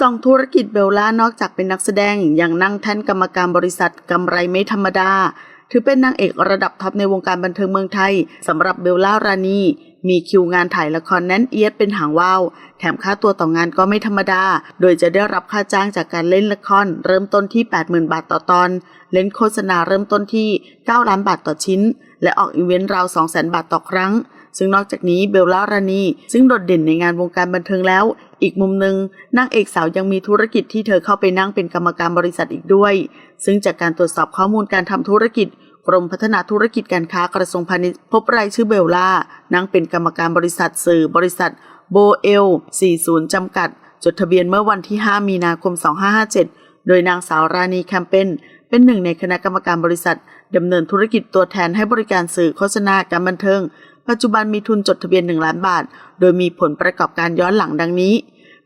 สองธุรกิจเบลล่านอกจากเป็นนักแสดงยังนั่งแท่นกรรมการบริษัทกำไรไม่ธรรมดา ถือเป็นนางเอกระดับท็อปในวงการบันเทิงเมืองไทยสำหรับเบลล่ารานีมีคิวงานถ่ายละครแน่นเอียดเป็นหางว่าวแถมค่าตัวต่องานก็ไม่ธรรมดา โดยจะได้รับค่าจ้างจากการเล่นละครเริ่มต้นที่ 80,000 บาทต่อตอน เล่นโฆษณาเริ่มต้นที่ 9 ล้านบาทต่อชิ้น และออกอีเวนต์ราว 200,000 บาทต่อครั้ง ซึ่งนอกจากนี้เบลล่ารานีซึ่งโดดเด่นในงานวงการบันเทิงแล้ว อีกมุมหนึ่งนางเอกสาวยังมีธุรกิจที่เธอเข้าไปนั่งเป็นกรรมการบริษัทอีกด้วย ซึ่งจากการตรวจสอบข้อมูลการทำธุรกิจกรมพัฒนาธุรกิจการค้ากระทรวงพาณิชย์พบรายชื่อเบลล่านั่งเป็นกรรมการบริษัทสื่อบริษัทโบเอล 40 จำกัด จดทะเบียนเมื่อวันที่ 5 มีนาคม 2557 โดยนางสาวรานีแคมเปนเป็นหนึ่งในคณะกรรมการบริษัทดำเนินธุรกิจตัวแทนให้บริการสื่อโฆษณาการบันเทิง ปัจจุบันมีทุนจดทะเบียน 1 ล้านบาท โดยมีผลประกอบการย้อนหลังดังนี้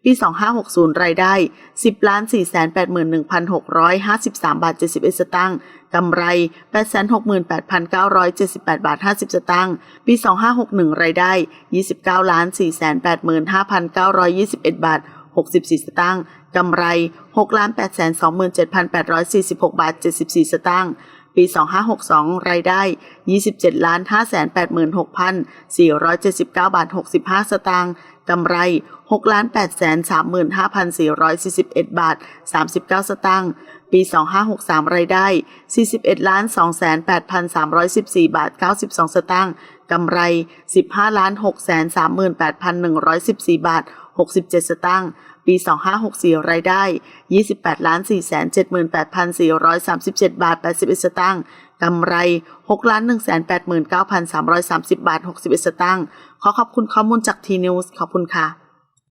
ปี 2560 รายได้ 10ล้าน481,653 บาท 71 สตางค์กำไร 868,978 บาท 50 สตางค์ ปี 2561 รายได้ 29ล้าน485,921 บาท 64 สตางค์ กำไร6ล้าน827,846 บาท 74 สตางค์ ปี 2562 รายได้ 27 ล้าน586,479 บาท 65 สตางค์กำไร 6 ล้าน835,441 บาท 39 สตางค์ ปี 2563 รายได้ 41 ล้าน28,314 บาท 92 สตางค์ กำไร 15 ล้าน638,114 บาท 67 สตางค์ ปี 2564 รายได้ 28ล้าน478,437 บาท 81 สตางค์ กำไร6ล้าน189,330 บาท 61 สตางค์ ขอขอบคุณข้อมูลจากทีนิวส์ขอบคุณค่ะ